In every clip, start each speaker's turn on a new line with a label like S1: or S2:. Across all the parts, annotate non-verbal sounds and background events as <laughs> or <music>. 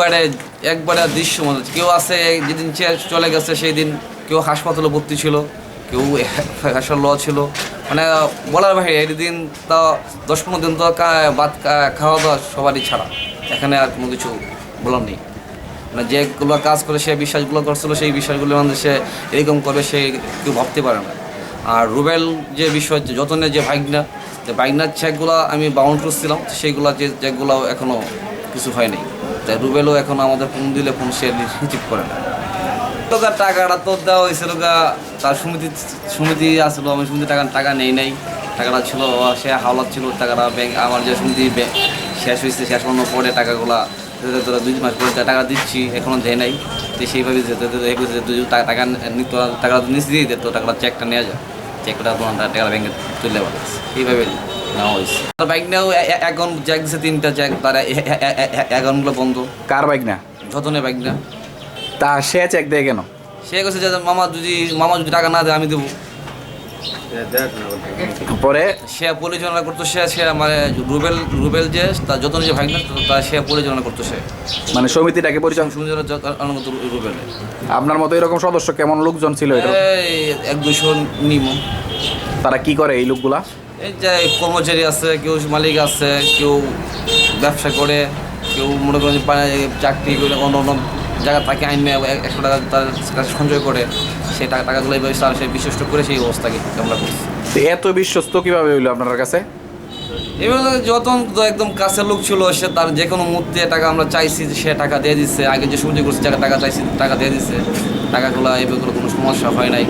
S1: একবারে একবারে দৃশ্য মনে কেউ আছে, যেদিন চেয়ার চলে গেছে সেই দিন কেউ হাসপাতালে ভর্তি ছিল, কেউ <laughs> হাসার ল ছিল। মানে বলার বাইরে এদিন তা দশ পনেরো দিন তো ভাত খাওয়া দাওয়া সবারই ছাড়া। এখানে আর কোনো কিছু বলার নেই। মানে যেগুলো কাজ করে, সে বিশ্বাসগুলো করছিল, সেই বিশ্বাসগুলো মধ্যে সে এরকম করবে, সে কেউ ভাবতে পারে না। আর রুবেল যে বিষয় যে যতনের যে ভাগনা, যে ভাগনার চেকগুলো আমি বাউন্ড করছিলাম, সেইগুলো যে চেকগুলো এখনও কিছু হয় নাই। তাই রুবেলও এখন আমাদের ফোন দিলে ফোন সে রিসিভ করে না। তো তার টাকাটা তো দেওয়া হয়েছিল গা তার সমিতি সমিতি আসলো, আমি সমিতি টাকা টাকা নেই নাই। টাকাটা ছিল সে হাওলাত ছিল, টাকাটা ব্যাংক আমার যে সমিতি শেষ হয়েছে, শেষ হওয়ার পরে টাকাগুলা ধরে দুই মাস পরে টাকা দিচ্ছি এখনও দেয় নাই। তো সেইভাবে যেতে বুঝে টাকা টাকা নিত টাকা নিচে দিয়ে দিত টাকাটা চেকটা নেওয়া যায় চেকটা তোমার টাকা ব্যাংকে তুলে দেওয়া এইভাবে নেওয়া হয়েছে তার বাইক নেও এখন দিছে তিনটা চেক তার অ্যাকাউন্টগুলো বন্ধ।
S2: কার বাইক না?
S1: যতনে বাইক না।
S2: তা সে চেক দেয় কেন?
S1: সে কাছে যে মামা যদি মামা যদি টাকা না দেয় আমি দেবো।
S2: পরে?
S1: সে পরিচালনা করতো সে সে মানে রুবেল রুবেল যে তার যত যে ভাই না তা সে পরিচালনা করতো সে।
S2: মানে সমিতিটাকে পরিচালনা
S1: সুন্দর রুবেল
S2: আপনার মতো এরকম সদস্য কেমন লোকজন ছিল এটা
S1: এই এক দুশো নিম।
S2: তারা কি করে এই লোকগুলা?
S1: এই যে কর্মচারী আছে কেউ মালিক আছে কেউ ব্যবসা করে কেউ মনে করেন চাকরি করে অন্য অন্য জায়গা তাকে আইনে একশো টাকা তার কাছে সঞ্চয় করে সেই টাকা টাকাগুলো এইভাবে তার সে বিশ্বস্ত করে সেই অবস্থাকে আমরা করছি।
S2: এত বিশ্বস্ত কীভাবে হইল আপনার কাছে?
S1: এবার যতন তো একদম কাছের লোক ছিল সে তার যে কোনো মুহূর্তে টাকা আমরা চাইছি যে সে টাকা দিয়ে দিচ্ছে আগে যে সবজি করছে টাকা টাকা চাইছি টাকা দিয়ে দিচ্ছে টাকাগুলো এগুলো কোনো সমস্যা হয় নাই।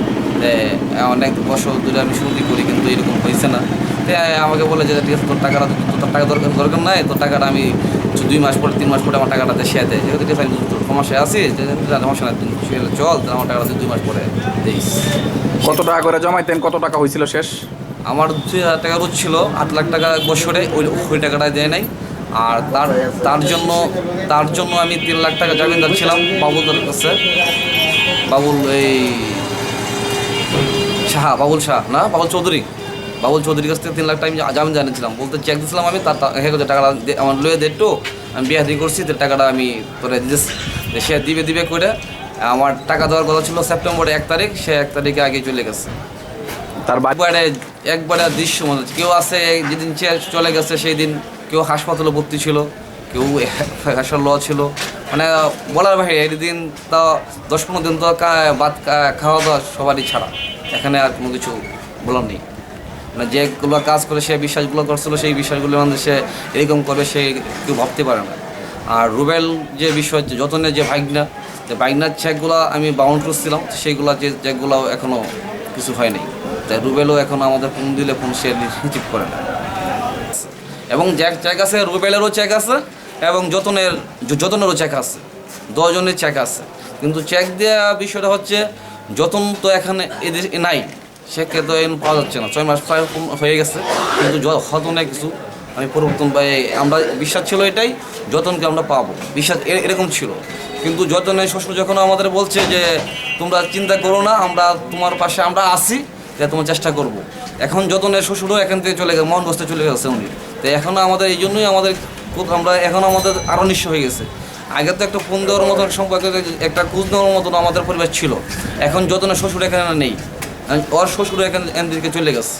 S1: অনেক বছর ধরে আমি শুনতে করি কিন্তু এরকম হয়েছে না। তে আমাকে বলে যে ঠিক আছে তোর টাকাটা তো- তোর টাকা দরকার দরকার নাই তোর টাকাটা আমি দুই মাস পরে তিন মাস পরে আমার টাকাটা দেশে দেয় যেহেতু ঠিক আছে আমি তোর সমস্যা আছি সমস্যা নাই তুই চল আমার টাকাটা তুই দুই মাস পরে দিস
S2: কত টাকা করে জমাইতেন কত টাকা হয়েছিল শেষ?
S1: আমার দুই হাজার টাকা রোজ ছিল আট লাখ টাকা বছরে ওই ওই টাকাটা দেয় নাই। আর তার তার জন্য তার জন্য আমি তিন লাখ টাকা জামিনদার ছিলাম বাবুলদার কাছে। বাবুল এই শাহ বাবুল শাহ না? বাবুল চৌধুরী? বাবুল চৌধুরীর কাছ থেকে তিন লাখ টাকা আমি জামিন জানিয়েছিলাম। বলতে চেক দিয়েছিলাম আমি তার হ্যাঁ টাকাটা আমার লয়ে দে একটু আমি বিয়া দিয়ে করছি তো টাকাটা আমি তোরে সে দিবে দিবে করে আমার টাকা দেওয়ার কথা ছিল সেপ্টেম্বরের এক তারিখ সে এক তারিখে আগে চলে গেছে।
S2: তার
S1: একবারে একবারে দৃশ্য মনে কেউ আছে যেদিন চলে গেছে সেই দিন কেউ হাসপাতালে ভর্তি ছিল। কেউ হাসার ল ছিল। মানে বলার বাইরে এদিন তা দশ পনেরো দিন তো ভাত খাওয়া দাওয়া সবারই ছাড়া। এখানে আর কোনো কিছু বলার নেই। মানে যেগুলো কাজ করে, সে বিশ্বাসগুলো করছিল, সেই বিশ্বাসগুলোর মধ্যে সে এরকম করবে সে কেউ ভাবতে পারে না। আর রুবেল যে বিষয়, যে যতনের যে ভাগনা, যে ভাগনার চেকগুলো আমি বাউন্ড করছিলাম, সেইগুলো যে চেকগুলো এখনও কিছু হয় নাই। তাই রুবেলও এখন আমাদের ফোন দিলে ফোন সে রিসিভ করে না। এবং জ্যাক চেক আছে, রুবেলেরও চেক আছে এবং যতনের, যতনেরও চেক আছে, দশজনের চেক আছে। কিন্তু চেক দেওয়া বিষয়টা হচ্ছে, যতন তো এখানে এদেশ নাই সেক্ষেত্রে তো এখন পাওয়া যাচ্ছে না। ছয় মাস প্রায় হয়ে গেছে, কিন্তু হতনে কিছু আমি পরিবর্তন পাই আমরা, বিশ্বাস ছিল এটাই, যতনকে আমরা পাবো। বিশ্বাস এরকম ছিল। কিন্তু যতনের শ্বশুর যখন আমাদের বলছে যে, তোমরা চিন্তা করো না, আমরা তোমার পাশে আমরা আসি যে তোমার চেষ্টা করব। এখন যতনের শ্বশুরও এখান থেকে চলে গেছে মোহনগঞ্জে চলে গেছে উনি। তো এখন আমাদের, এই জন্যই আমাদের আমরা এখন আমাদের আরও নিঃস্ব হয়ে গেছে। আগে তো একটা ফোন দেওয়ার মতন সম্পর্কে একটা খোঁজ নেওয়ার মতন আমাদের পরিবার ছিল। এখন যত না শ্বশুর এখানে নেই ওর শ্বশুর এখানে এদিকে চলে গেছে।